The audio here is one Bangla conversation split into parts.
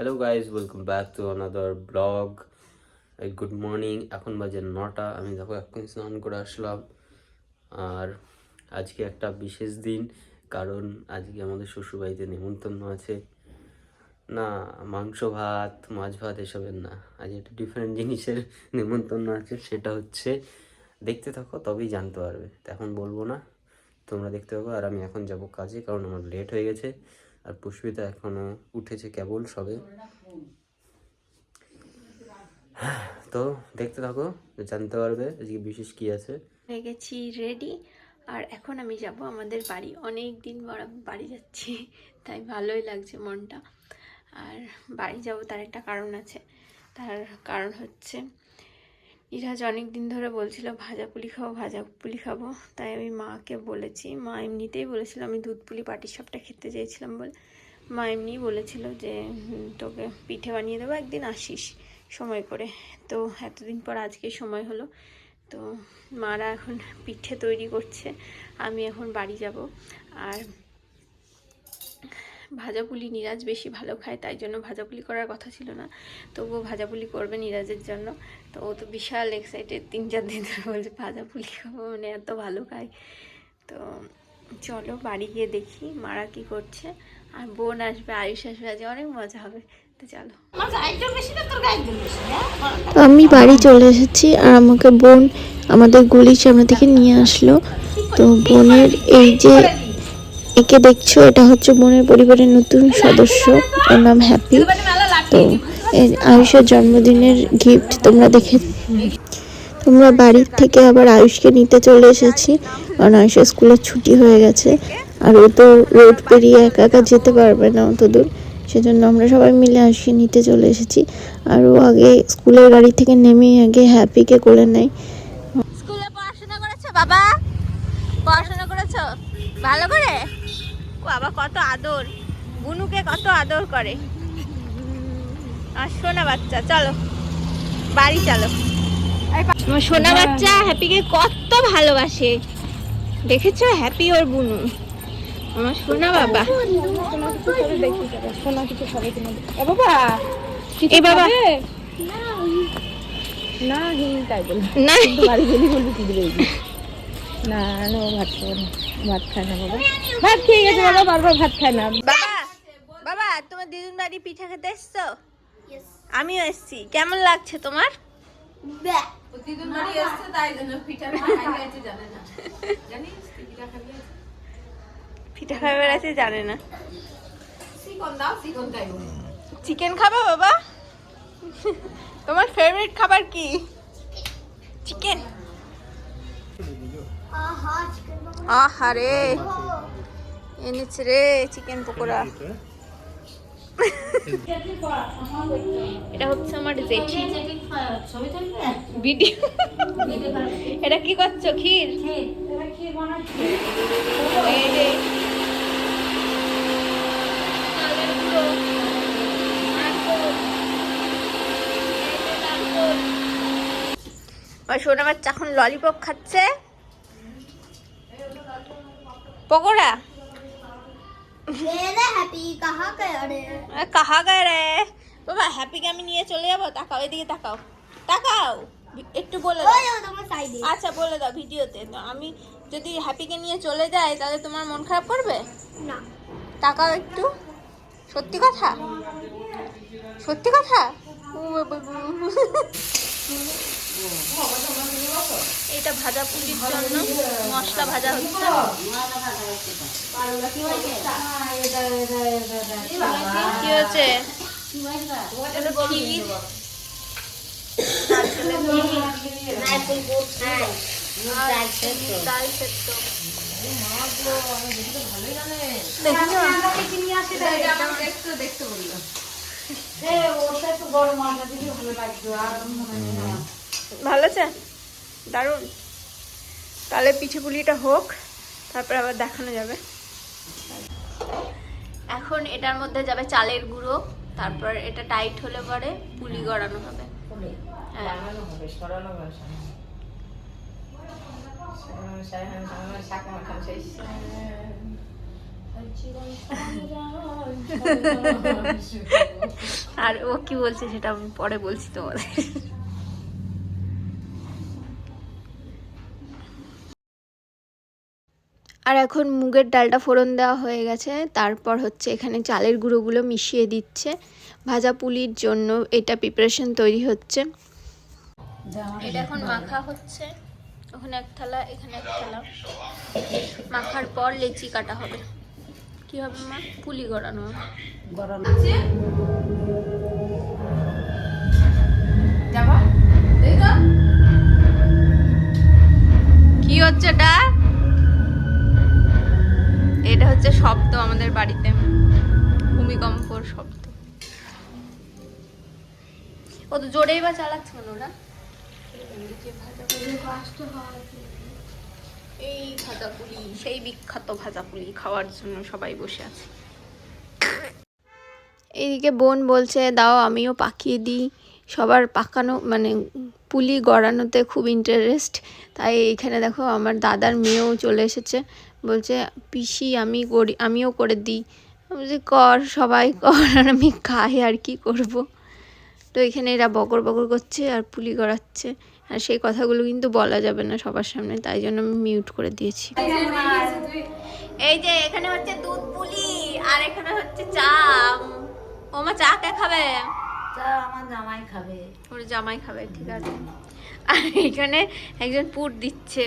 Hello guys welcome back to another blog good morning এখন বাজে নটা। আমি দেখো, এখন স্নান করে আসলাম। আর আজকে একটা বিশেষ দিন, কারণ আজকে আমাদের শ্বশুরবাড়িতে নেমন্তন্ন আছে। না, মাংস ভাত, মাছ ভাত এসবের না। আজ একটা ডিফারেন্ট জিনিসের নেমন্তন্ন আছে, সেটা হচ্ছে, দেখতে থাকো, তবেই জানতে পারবে। এখন বলব না, তোমরা দেখতে পাবো আর আমি এখন যাব কাজে, কারণ আমার লেট হয়ে গেছে। আর পুষ্পিতা এখনও উঠেছে কেবল সবে। তো দেখতে থাকো, জানতে পারবে আজকে বিশেষ কি আছে। হয়ে গেছি রেডি আর এখন আমি যাব আমাদের বাড়ি। অনেক দিন পর বাড়ি যাচ্ছি, তাই ভালোই লাগছে মনটা। আর বাড়ি যাব তার একটা কারণ আছে। তার কারণ হচ্ছে ইরাজ অনেক দিন ধরে বলছিল, ভাজা পুলি খাব, ভাজা পুলি খাব। তাই আমি মাকে বলেছি, মা এমনিতেই বলেছিল, আমি দুধ পুলি পাটির সবটা খেতে চেয়েছিলাম বলে। মা এমনিই বলেছিল যে তোকে পিঠে বানিয়ে দেবো, একদিন আসিস সময় করে। তো এতদিন পর আজকে সময় হলো, তো মারা এখন পিঠে তৈরি করছে, আমি এখন বাড়ি যাব। আর ভাজাপুলি নিরাজ বেশি ভালো খায় তাই জন্য ভাজাপুলি করার কথা ছিল না। তবুও ভাজাপুলি করবে নিরাজের জন্য। তো ও তো বিশাল এক্সাইটেড তিন চার দিন ধরে বলছে ভাজাপুলি খাব মানে এত ভালো খায়। তো চলো বাড়ি গিয়ে দেখি মারা কি করছে। আর বোন আসবে আয়ুষ আসবে আজ অনেক মজা হবে। তো চলো। আমি বাড়ি চলে এসেছি আর আমাকে বোন আমাদের গলির সামনে থেকে নিয়ে আসলো। তো বোনের এই যে একে দেখছ, এটা হচ্ছে বোনের পরিবারের নতুন সদস্য, ওর নাম হ্যাপি। তো আয়ুষের জন্মদিনের গিফট তোমরা দেখে, তোমরা বাড়ির থেকে আবার আয়ুষকে নিতে চলে এসেছি, কারণ আয়ুষের স্কুলের ছুটি হয়ে গেছে, আর ও তো রোড পেরিয়ে একা একা যেতে পারবে না অত দূর সেজন্য আমরা সবাই মিলে আয়ুষকে নিতে চলে এসেছি, আর ও আগে স্কুলের গাড়ি থেকে নেমেই আগে হ্যাপিকে কোলে নেয়। বাবা? পড়াশোনা করেছ? ভালো করে? বাবা কত আদর বুনুকে কত আদর করে। আর সোনা বাচ্চা চলো বাড়ি চলো। সোনা বাচ্চা হ্যাপিকে কত ভালোবাসে। দেখেছ? হ্যাপি ওর বুনু। আমার সোনা বাবা। এই বাবা না তাই বলে না। বাড়ি গেলি বলবি কি দিবে না না ভাত খাবে না ভাত খায় না বাবা ভাত খেয়ে গেছে বাবা বারবার ভাত খায় না। বাবা বাবা তোমার দিদুন বাড়ি পিঠা খেতে এসছো? আমিও এসছি। কেমন লাগছে তোমার? পিঠা বেড়াচ্ছে জানে না। চিকেন খাব বাবা? তোমার ফেভারিট খাবার কি? চিকেন আহা রে এনেছে রে চিকেন পকোড়া। এটা হচ্ছে আমার জেঠি। ভিডিও। এটা কি করছ ক্ষীর? এই যে চালের গুঁড়ো, নারকোল, এই যে। নারকোল। আমার সোনা বাচ্চা এখন ললিপপ খাচ্ছে। পকোড়া हैप्पी कहाँ गया रे আরে কাহা গায়ে রে বাবা হ্যাপিকে আমি নিয়ে চলে যাবো তাকাও এদিকে তাকাও তাকাও ভি- একটু বলে দাও ओए तुम्हारे साइड আচ্ছা বলে দাও ভিডিওতে তো আমি যদি হ্যাপিকে নিয়ে চলে যাই তাহলে তোমার মন খারাপ করবে না তাকাও একটু সত্যি কথা সত্যি কথা ও বাবা গো। এটা ভাজা পুলির জন্য মশলা ভাজা হচ্ছে। কি হয়েছে? এটা ক্ষীর নারকেলের ক্ষীর, আর ডাল সেদ্ধ ভালো আছে দারুণ তাহলে পিঠে পুলিটা হোক তারপর আবার দেখানো যাবে এখন এটার মধ্যে যাবে চালের গুঁড়ো তারপর এটা টাইট হলে পরে পুলি গড়ানো হবে হ্যাঁ আর ও কি বলছে সেটা আমি পরে বলছি তোমাদের। আর এখন মুগের ডালটা ফোড়ন দেওয়া হয়ে গেছে তারপর হচ্ছে এখানে চালের গুঁড়োগুলো মিশিয়ে দিচ্ছে। ভাজা পুলির জন্য এটা প্রিপারেশন তৈরি হচ্ছে। এটা এখন মাখা হচ্ছে। ওখানে এক থালা এখানে এক থালা। মাখার পর লেচি কাটা হবে। কি হবে মা? পুলি গড়ানো। হবে হচ্ছে এটা এটা হচ্ছে শব্দ আমাদের বাড়িতে। ভূমিকম্পর শব্দ। ও তো জোরেই বা চালাচ্ছে কেন ওরা? এই ভাজাপুলি সেই বিখ্যাত ভাজাপুলি খাওয়ার জন্য সবাই বসে আছে। এইদিকে বোন বলছে, দাও আমিও পাকিয়ে দিই। সবার পাকানো মানে পুলি গড়ানোতে খুব ইন্টারেস্ট তাই এইখানে দেখো আমার দাদার মেয়েও চলে এসেছে। বলছে, পিসি, আমি করি, আমিও করে দিই। বলছি, কর, সবাই কর, আর আমি খাই, আর কি করব? তো এখানে এরা বকর বকর করছে আর পুলি গড়াচ্ছে। আর সেই কথাগুলো কিন্তু বলা যাবে না সবার সামনে, তাই জন্য আমি মিউট করে দিয়েছি। এই যে, এখানে হচ্ছে দুধ পুলি, আর এখানে হচ্ছে চা ওমা, চা কে খাবে? আমার জামাই খাবে। ওর জামাই খাবে ঠিক আছে। আর এখানে একজন পুর দিচ্ছে।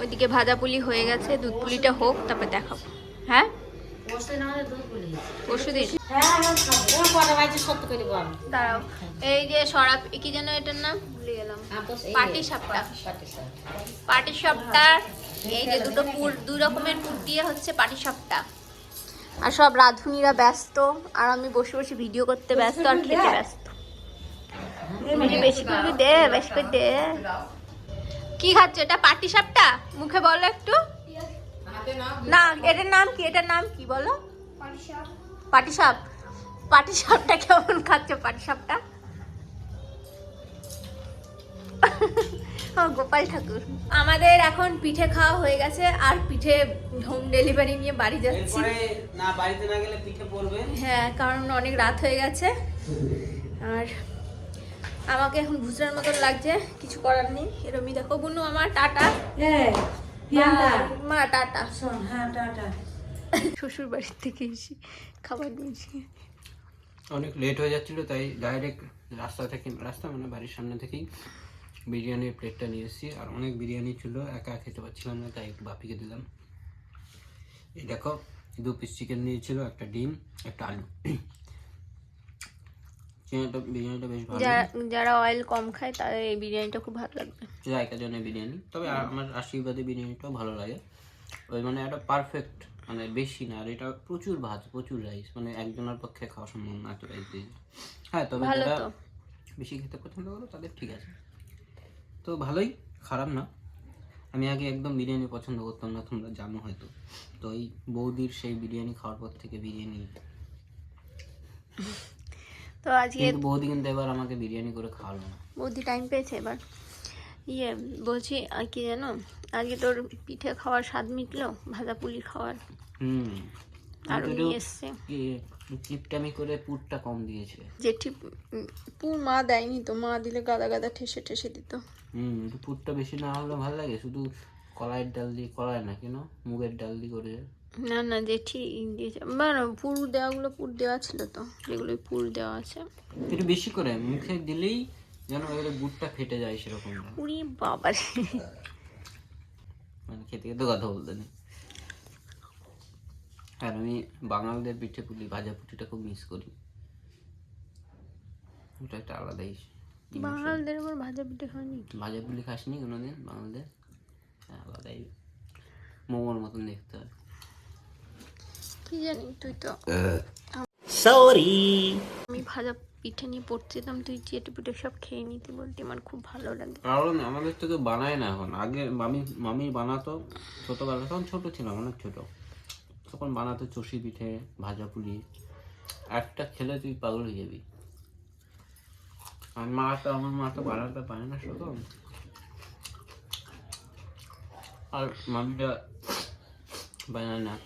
ওইদিকে ভাজা পুলি হয়ে গেছে দুধ পুলিটা হোক তারপর দেখাবো। হ্যাঁ? পরশু দিন। দাঁড়াও। এই যে সরাব কি যেন এটার নাম? ভুলে গেলাম। পাটি সাপটা। পাটি সাপটা এই যে দুটো পুর দু রকমের পুর দিয়ে হচ্ছে পাটি সাপটা। আর সব রাঁধুনিরা ব্যস্ত আর আমি বসে বসে ভিডিও করতে ব্যস্ত আর খেতে ব্যস্ত। বেশি বেশি করে দে বেশি করে দে। কি খাচ্ছ? এটা পাটি সাপটা? মুখে বলো একটু। না এটার নাম কি? এটার নাম কি বলো? পাটি সাপ। পাটি সাপটা কেমন খাচ্ছ? পাটি সাপটা? গোপাল ঠাকুর। আমাদের এখন পিঠে খাওয়া হয়ে গেছে আর পিঠে হোম ডেলিভারি নিয়ে বাড়ি যাচ্ছি। না বাড়িতে না গেলে পিঠে পড়বে? হ্যাঁ কারণ অনেক রাত হয়ে গেছে। আর আমাকে এখন ভুসরার মতন লাগছে কিছু করার নেই। এরমই দেখো বুনু আমার টাটা। মা টাটা। শ্বশুর বাড়ির থেকে এসে খাবার দিয়েছি অনেক লেট হয়ে যাচ্ছিল তাই ডাইরেক্ট রাস্তা থেকে রাস্তা মানে বাড়ির সামনে থেকেই বিরিয়ানির প্লেটটা নিয়ে এসেছি। আর অনেক বিরিয়ানি ছিল একা খেতে পারছিলাম না তাই একটু বাপিকে দিলাম। এই দেখো দু পিস চিকেন দিয়েছিল একটা ডিম একটা আলু। চিকেনটা বিরিয়ানিটা বেশ ভালো। যারা অয়েল কম খায় তাদের এই বিরিয়ানিটা খুব ভালো লাগবে। জায়গা জন্য বিরিয়ানি। তবে আমার আশীর্বাদে বিরিয়ানিটাও ভালো লাগে। ওই মানে একটা পারফেক্ট মানে বেশি না আর এটা প্রচুর ভাত প্রচুর রাইস মানে একজনের পক্ষে খাওয়া সম্ভব না এত রাইস দিয়ে। হ্যাঁ তবে ভালো যারা তো। বেশি খেতে পছন্দ করো তাদের ঠিক আছে। তো ভালোই খারাপ না। আমি আগে একদম বিরিয়ানি পছন্দ করতাম না তোমরা জানো হয়তো। তো এই বৌদির সেই বিরিয়ানি খাওয়ার পর থেকে বিরিয়ানি তো আজকে কিন্তু বৌদি কিন্তু এবার আমাকে বিরিয়ানি করে খাওয়ালো না। বৌদি টাইম পেয়েছে এবার। ইয়ে বলছি আর কি জানো আজকে তোর পিঠে খাওয়ার স্বাদ মিটলো ভাজা পুলি খাওয়ার। হুম। আর নিয়ে এসছে। কিপটামি করে পুরটা কম দিয়েছে। জেঠি পুর মা দেয়নি তো মা দিলে গাদা গাদা ঠেসে ঠেসে দিত। হুম একটু পুরটা বেশি না হলে ভালো লাগে শুধু কলাইয়ের ডাল দিয়ে কলাই না কেন? মুগের ডাল দিয়ে করে না না জেঠি দিয়েছে। মানে পুর দেওয়াগুলো পুর দেওয়া ছিল তো যেগুলো পুর দেওয়া আছে। একটু বেশি করে মুখে দিলেই যেন এবারে গুড়টা ফেটে যায় সেরকম। পুরি বাবার। মানে খেতে খেতে কথা বলতে নেই। আর আমি বাঙালদের পিঠে পুলি ভাজা পুটিটা খুব মিস করি। ওটা একটা আলাদাই বাঙালদের আবার ভাজা পিঠে খাওয়ানি ভাজা পুলি খাসনি কোনোদিন বাঙালদের? হ্যাঁ, আলাদাই। মোমোর মতন দেখতে হয়। কি জানি তুই তো সরি আমি ভাজা পিঠে নিয়ে পড়তে তুই চেটে পিঠে সব খেয়ে নিতে বলতে আমার খুব ভালো লাগে। কারণ আমাদের তো কেউ বানায় না এখন। আগে মামি মামি বানাতো ছোটবেলা তখন ছোট ছিলাম অনেক ছোট। তখন বানাতো চষি পিঠে ভাজা পুলি। একটা খেলে তুই পাগল হয়ে যাবি। আর মা তো আমার মা তো বানাতে পারে না শুধু। আর মামিটা বানায় না।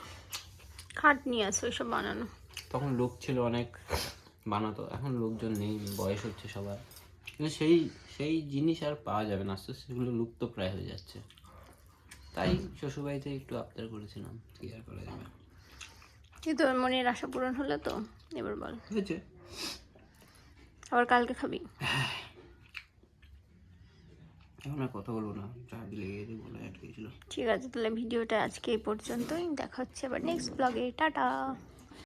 খাটনি আছে ওইসব বানানো। তখন লোক ছিল অনেক বানাতো। এখন লোকজন নেই বয়স হচ্ছে সবার। কিন্তু সেই সেই জিনিস আর পাওয়া যাবে না। আস্তে আস্তে সেগুলো লুপ্ত প্রায় হয়ে যাচ্ছে। তাই শ্বশুরবাড়িতে একটু আবদার করেছিলাম কি আর করা যাবে। কি তোর মনের আশা পূরণ হলো তো? এবার বল। হয়েছে। আবার কালকে খাবি? এখন আর কথা বলব না চাবি লেগে গেছে বলে আটকেছিল ঠিক আছে তাহলে ভিডিওটা আজকে এই পর্যন্তই। দেখা হচ্ছে আবার নেক্সট ব্লগে টাটা।